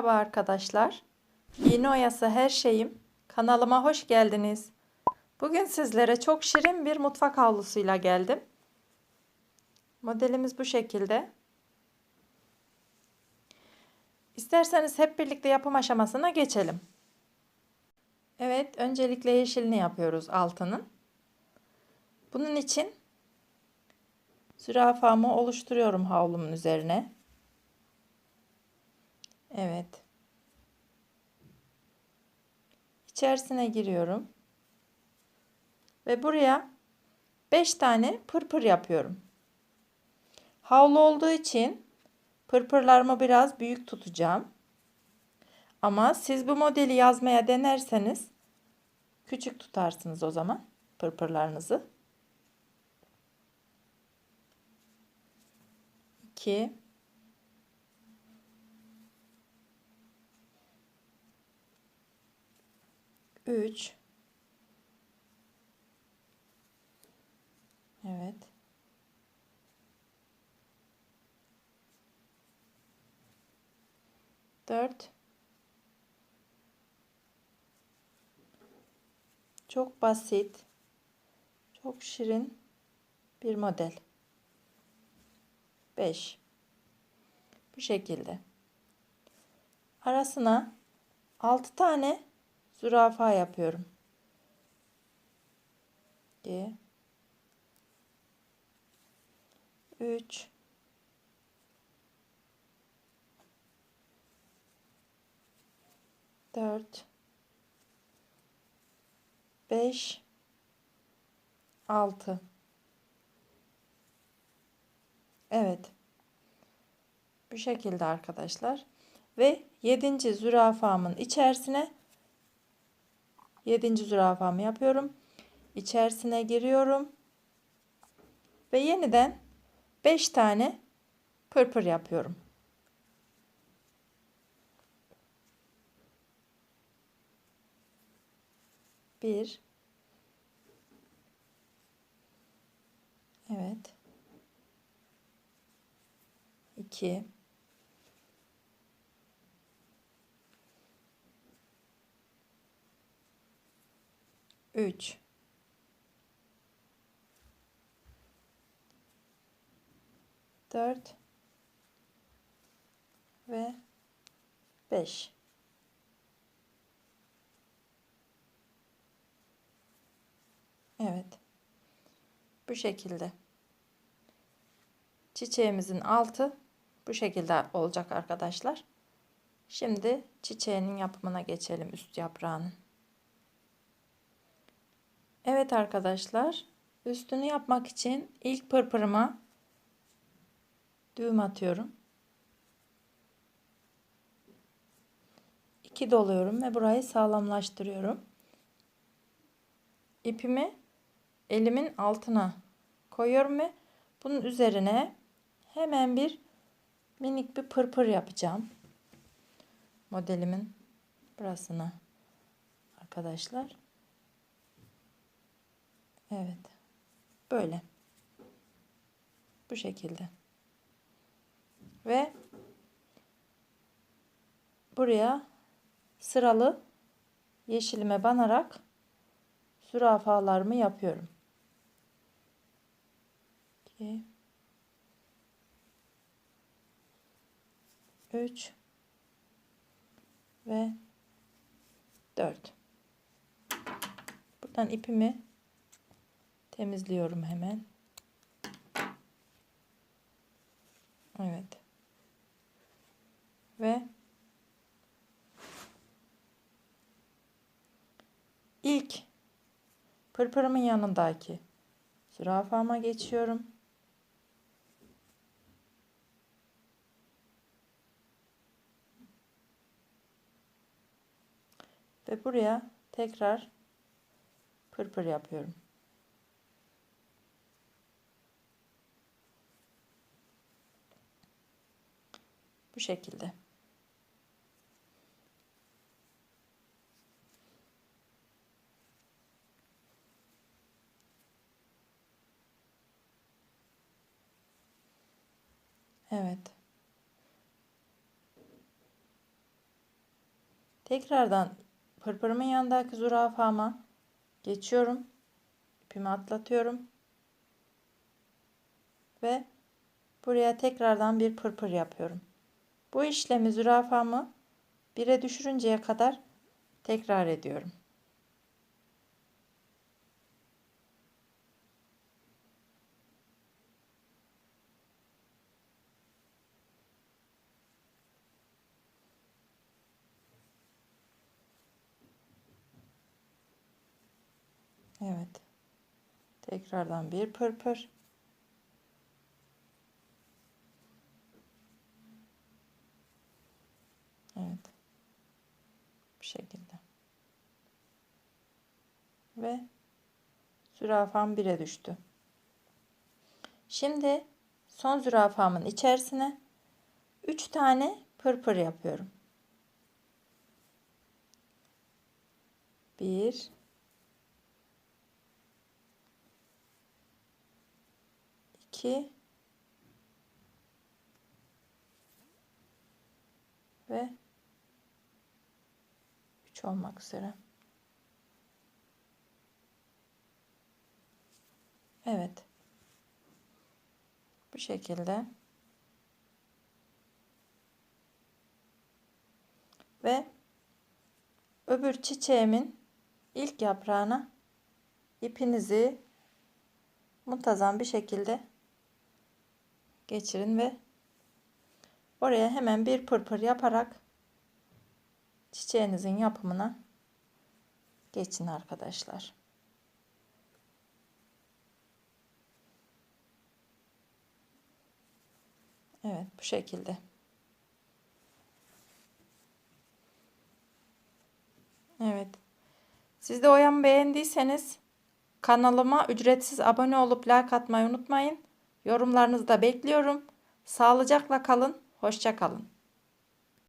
Merhaba arkadaşlar. Yeni oyası her şeyim. Kanalıma hoş geldiniz. Bugün sizlere çok şirin bir mutfak havlusuyla geldim. Modelimiz bu şekilde. İsterseniz hep birlikte yapım aşamasına geçelim. Evet, öncelikle yeşilini yapıyoruz altının. Bunun için zürafamı oluşturuyorum havlumun üzerine. Evet. İçerisine giriyorum. Ve buraya 5 tane pırpır yapıyorum. Havlu olduğu için pırpırlarımı biraz büyük tutacağım. Ama siz bu modeli yazmaya denerseniz küçük tutarsınız o zaman pırpırlarınızı. 2 3 Evet. Dört. Çok basit, çok şirin bir model. Beş. Bu şekilde. Arasına altı tane zürafa yapıyorum. 2 3 4 5 6 Evet. Bu şekilde arkadaşlar. Ve 7. zürafamın içerisine 7. zürafamı yapıyorum. İçerisine giriyorum. Ve yeniden 5 tane pırpır yapıyorum. Bir. Evet. İki. 3 4 ve 5 Evet. Bu şekilde. Çiçeğimizin altı bu şekilde olacak arkadaşlar. Şimdi çiçeğinin yapımına geçelim üst yaprağının. Evet arkadaşlar, üstünü yapmak için ilk pırpırıma düğüm atıyorum. İki doluyorum ve burayı sağlamlaştırıyorum. İpimi elimin altına koyuyorum ve bunun üzerine hemen bir minik bir pırpır yapacağım. Modelimin burasına arkadaşlar. Evet. Böyle. Bu şekilde. Ve buraya sıralı yeşilime banarak zürafalarımı yapıyorum. 2 3 ve 4 buradan ipimi temizliyorum hemen. Evet. Ve ilk pırpırımın yanındaki zürafama geçiyorum. Ve buraya tekrar pırpır yapıyorum. Bu şekilde. Evet. Tekrardan pırpırımın yanındaki zürafama geçiyorum. İpimi atlatıyorum. Ve buraya tekrardan bir pırpır yapıyorum. Bu işlemi zürafamı bire düşürünceye kadar tekrar ediyorum. Evet. Tekrardan bir pırpır. Evet. Bu şekilde. Ve zürafam bire düştü. Şimdi son zürafamın içerisine 3 tane pırpır yapıyorum. 1 2 ve 3 olmak üzere. Evet. Bu şekilde. Ve öbür çiçeğimin ilk yaprağına ipinizi muntazam bir şekilde geçirin ve oraya hemen bir pırpır yaparak çiçeğinizin yapımına geçin arkadaşlar. Evet bu şekilde. Evet. Siz de oyamı beğendiyseniz kanalıma ücretsiz abone olup like atmayı unutmayın. Yorumlarınızı da bekliyorum. Sağlıcakla kalın. Hoşça kalın.